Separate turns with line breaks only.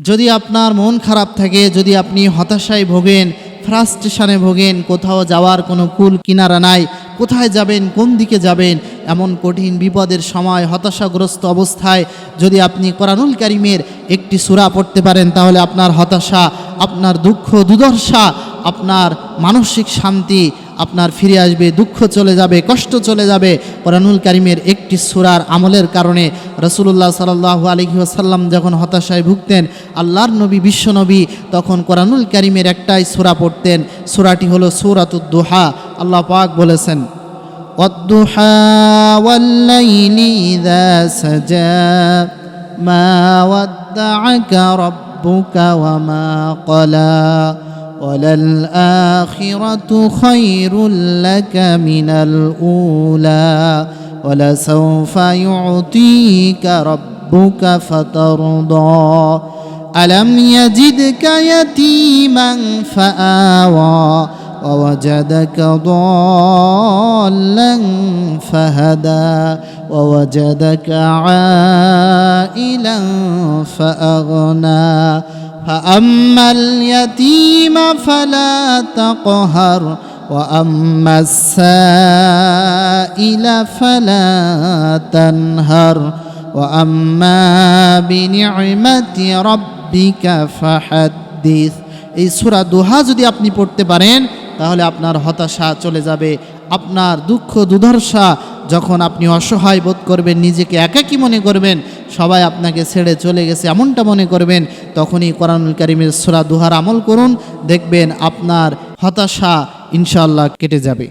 যদি আপনার মন খারাপ থাকে, যদি আপনি হতাশায় ভোগেন ফ্রাস্ট্রেশনে ভোগেন, কোথাও যাওয়ার কোনো কুল কিনারা নাই, কোথায় যাবেন, কোন দিকে যাবেন, এমন কঠিন বিপদের সময়, হতাশাগ্রস্ত অবস্থায় যদি আপনি কোরআনুল কারিমের একটি সূরা পড়তে পারেন, তাহলে আপনার হতাশা, আপনার দুঃখ, দুর্দশা, আপনার মানসিক শান্তি আপনার ফিরে আসবে দুঃখ চলে যাবে কষ্ট চলে যাবে কোরআনুল কারিমের একটি সুরার আমলের কারণে রসুল্লাহ সাল্লাহ আলহি আসাল্লাম যখন হতাশায় ভুগতেন আল্লাহর নবী বিশ্বনবী তখন কোরআনুল কারিমের একটাই সুরা পড়তেন সুরাটি হলো সুরাতুদ্দোহা আল্লাহ পাক বলেছেন والضحى والليل إذا سجى ما ودعك ربك وما قلى وللآخرة خير لك من الأولى ولسوف يعطيك ربك فترضى. ألم يجدك يتيما فآوى ووجدك ضالا فهدى ووجدك عائلا فأغنى. فأما اليتيم فلا تقهر وأما السائل فلا تنهر وأما بنعمة ربك فحدث এই সূরা দোহা যদি আপনি পড়তে পারেন তাহলে আপনার হতাশা চলে যাবে আপনার দুঃখ দুর্দশা যখন আপনি অসহায় বোধ করবেন নিজেকে একাকী মনে করবেন সবাই আপনাকে ছেড়ে চলে গেছে, এমনটা মনে করবেন, তখনই কোরআনুল করিমের সোরা দুহার আমল করুন, দেখবেন আপনার হতাশা ইনশাল্লাহ কেটে যাবে।